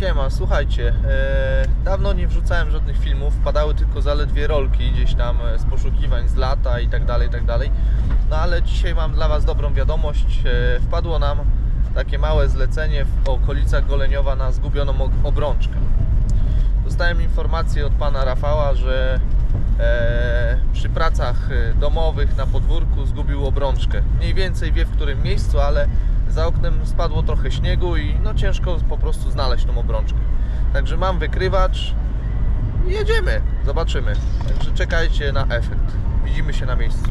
Siema, słuchajcie, e, dawno nie wrzucałem żadnych filmów, padały tylko zaledwie rolki gdzieś tam e, z poszukiwań z lata i tak dalej, i tak dalej. No ale dzisiaj mam dla Was dobrą wiadomość. E, wpadło nam takie małe zlecenie w okolicach Goleniowa na zgubioną obrączkę. Dostałem informację od pana Rafała, że e, przy pracach e, domowych na podwórku zgubił obrączkę. Mniej więcej wie w którym miejscu, ale za oknem spadło trochę śniegu i no ciężko po prostu znaleźć tą obrączkę. Także mam wykrywacz i jedziemy, zobaczymy. Także czekajcie na efekt. Widzimy się na miejscu.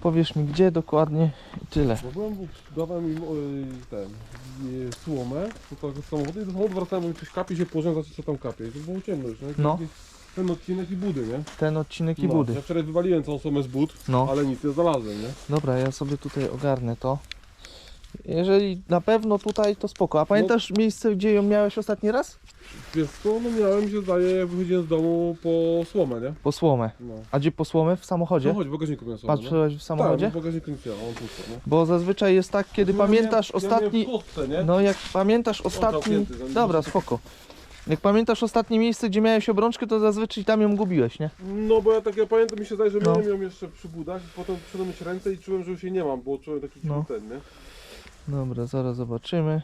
Powiesz mi gdzie dokładnie i tyle. Bo byłem, dawałem im y, ten, y, słomę, to tak z samochodu i do samochodu wracałem, mówię, coś kapie się położyłem, zobaczyć co tam kapie. I to było ciemno już, nie? No. Ten odcinek i budy, nie? Ten odcinek i No, budy. Ja wczoraj wywaliłem całą słomę z bud, No. ale nic nie znalazłem, nie? Dobra, ja sobie tutaj ogarnę to. Jeżeli na pewno tutaj, to spoko. A pamiętasz miejsce, gdzie ją miałeś ostatni raz? Wiesz co, no miałem, mi się zdaje, jak wychodziłem z domu po słomę, nie? Po słomę. No. A gdzie po słomę? W samochodzie? No chodź, w bagażniku miałem słomę, no. Patrzyłeś w samochodzie? Tak, w bagażniku ma, on pusto, nie? Bo zazwyczaj jest tak, kiedy Ja pamiętasz miałem, Ja ostatni... miałem w kostce, nie? No jak pamiętasz ostatni... zamknięty, Dobra, spoko. Jak pamiętasz ostatnie miejsce, gdzie miałeś obrączkę, to zazwyczaj tam ją gubiłeś, nie? No bo ja tak, ja pamiętam, mi się zdaje, że No. miałem ją jeszcze przy budach, potem przyszedłem mieć ręce i czułem, że już jej nie mam, bo czułem taki No. no. ten, nie? Dobra, zaraz zobaczymy.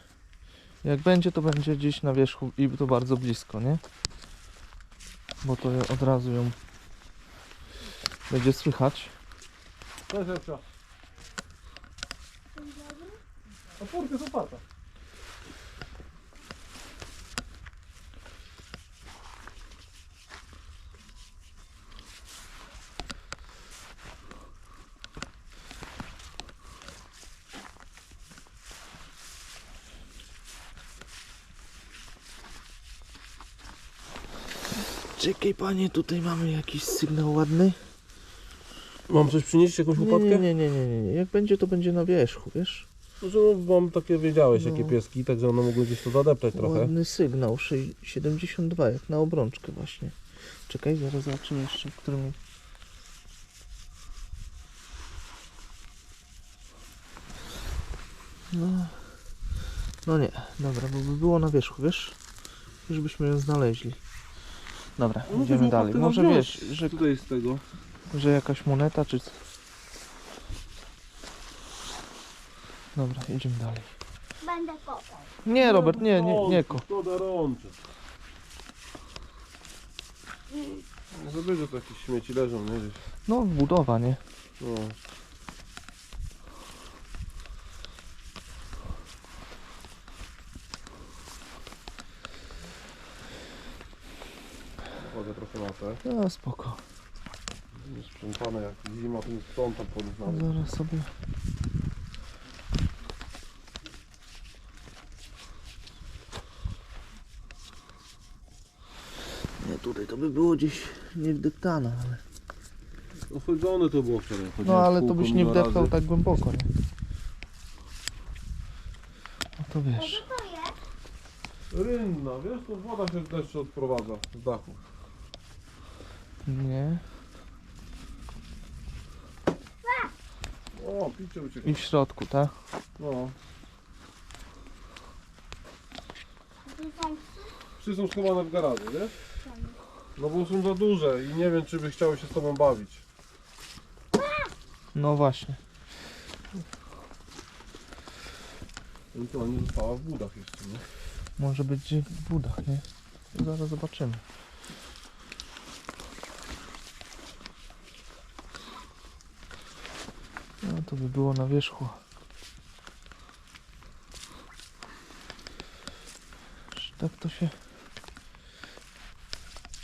Jak będzie, to będzie gdzieś na wierzchu i to bardzo blisko, nie? Bo to ja od razu ją będzie słychać. Cześć, Ewcia. A furtka jest otwarta. Czekaj panie, tutaj mamy jakiś sygnał ładny. Mam coś przynieść, jakąś Nie, łopatkę? nie, nie, nie, nie, nie. Jak będzie, to będzie na wierzchu, wiesz? Że no, mam takie, wiedziałeś, No. jakie pieski, także one mogły gdzieś to zadeptać trochę. Ładny sygnał, sze- 72, jak na obrączkę właśnie. Czekaj, zaraz zobaczymy jeszcze, w którym... No, no nie, dobra, bo by było na wierzchu, wiesz? Już byśmy ją znaleźli. Dobra, No idziemy dalej. Może wiesz, że, Tutaj z tego. że jakaś moneta czy... co. Dobra, idziemy dalej. będę kopał. Nie, Robert, nie, nie, nie ko. Szkoda rączy. No za dużo to jakieś śmieci leżą, nie? Gdzieś. No, budowa, nie? No. Chodzę trochę na te. No, spoko. Sprzątane jak zima, to nie sprzątam po nich nawet. Zaraz sobie. Nie, tutaj to by było gdzieś nie wdeptane, ale. Osłodzone to było wczoraj. No chodziłem ale w to kółko byś nie mimo wdeptał razy. tak głęboko, nie? No to wiesz. Jest? Rynna, wiesz, to woda się deszczu odprowadza z dachu. Nie. O, picie ucieka. I w środku, tak? No. Psy są schowane w garażu, wiesz? No bo są za duże i nie wiem, czy by chciały się z tobą bawić. No właśnie. Ewentualnie została w budach jeszcze, nie? Może być w budach, nie? Zaraz zobaczymy. To by było na wierzchu. Tak to się.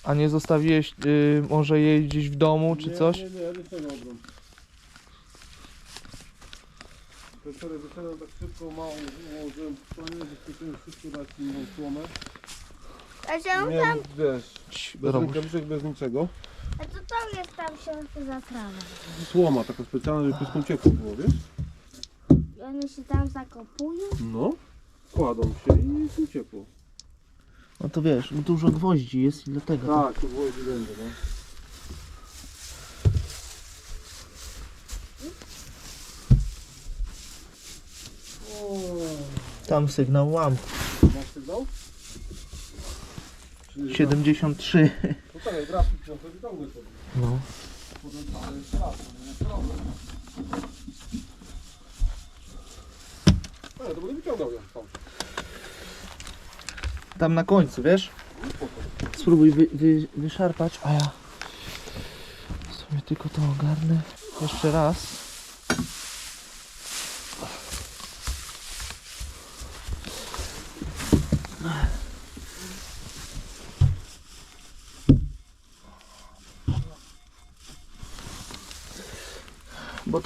A nie zostawiłeś y, może jej gdzieś w domu czy nie, coś? Nie, nie, nie tego obrąb. To wczoraj wyszedłem tak szybko, mało ułożyłem stanie, wyskoczyłem wszystko dać inną słomę. A Nie, tam? wiesz, bez rękawiczek, bez niczego. Co jest tam środku za trawą? Słoma taka specjalna, żeby pyską ciepło było, wiesz? I one się tam zakopują? No. Kładą się i jest im ciepło. No to wiesz, dużo gwoździ jest i dlatego. tak. Tak, to było będzie, no. Tam sygnał łam. Masz sygnał? Czy- 73. Wyciągnę sobie. No. Potem ale jeszcze raz, to nie jest problem. Ale to będę wyciągał ją tam. Tam na końcu, wiesz? Spróbuj wy, wy, wyszarpać, a ja sobie tylko to ogarnę. Jeszcze raz.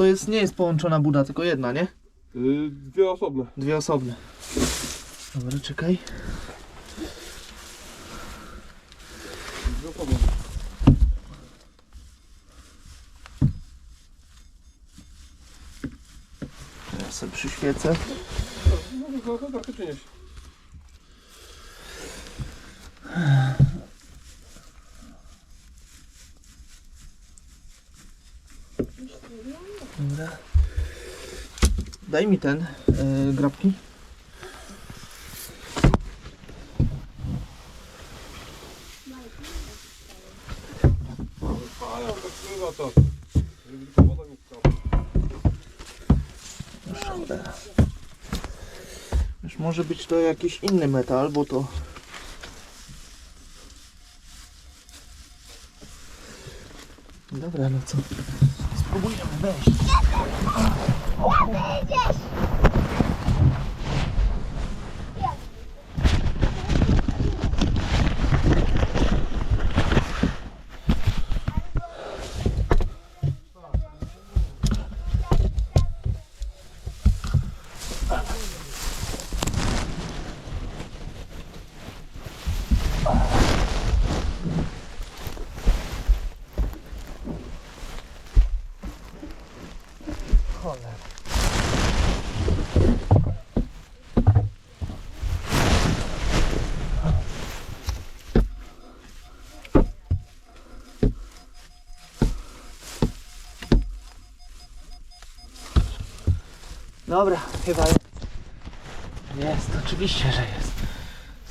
To jest, nie jest połączona buda, tylko jedna, nie? Yy, dwie osobne. Dwie osobne. Dobra, czekaj. Dwie osobne. Ja sobie przyświecę. No to to tak, to przynieś. Dobra. Daj mi ten, yy, grabki. Już może być to jakiś inny metal, bo to... Dobra, no co? Spróbujemy wejść. Cholera. Dobra, chyba jest. Jest, oczywiście, że jest.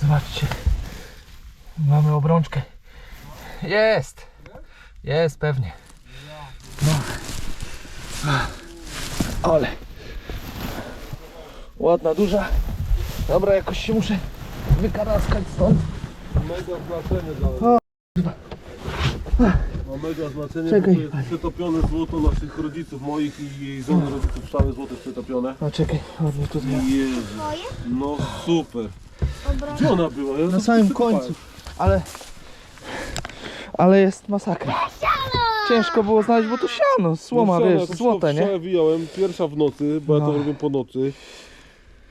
Zobaczcie. Mamy obrączkę. Jest. Jest, pewnie. No. Ale. Ładna, duża. Dobra, jakoś się muszę wykaraskać stąd. Mega znaczenie dla nas. Ma mega znaczenie, Czekaj. bo to jest przetopione złoto naszych rodziców, moich i jej żony rodziców, całe złoto jest przetopione. No czekaj, ładnie tutaj. Jezu, no super. Dobra. Gdzie ona była? Ja Na to samym końcu. Ale. Ale jest masakra. Ciężko było znaleźć, bo to siano, słoma, No, wiesz, złote, nie? wyjąłem, pierwsza w nocy, bo ja No. to robię po nocy.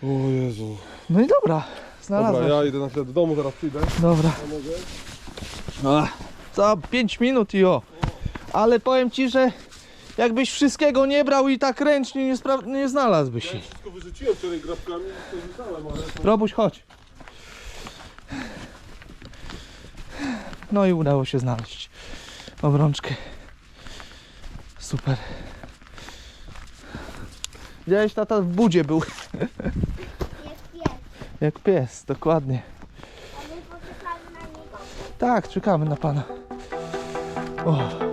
O Jezu. No i dobra, Dobra, znalazłem. ja idę na chwilę do domu, zaraz przyjdę. Dobra. Pomogę. Za 5 minut i o. Ale powiem ci, że jakbyś wszystkiego nie brał i tak ręcznie nie, spra- nie znalazłbyś ich. wszystko wyrzuciłem wczoraj grabkami, to wyrzucałem, ale to... Robuś, chodź. No i udało się znaleźć obrączkę. Super. Widziałeś, tata w budzie był. Jest pies. Jak pies, dokładnie. A my poczekamy na niego. Tak, czekamy na pana. O.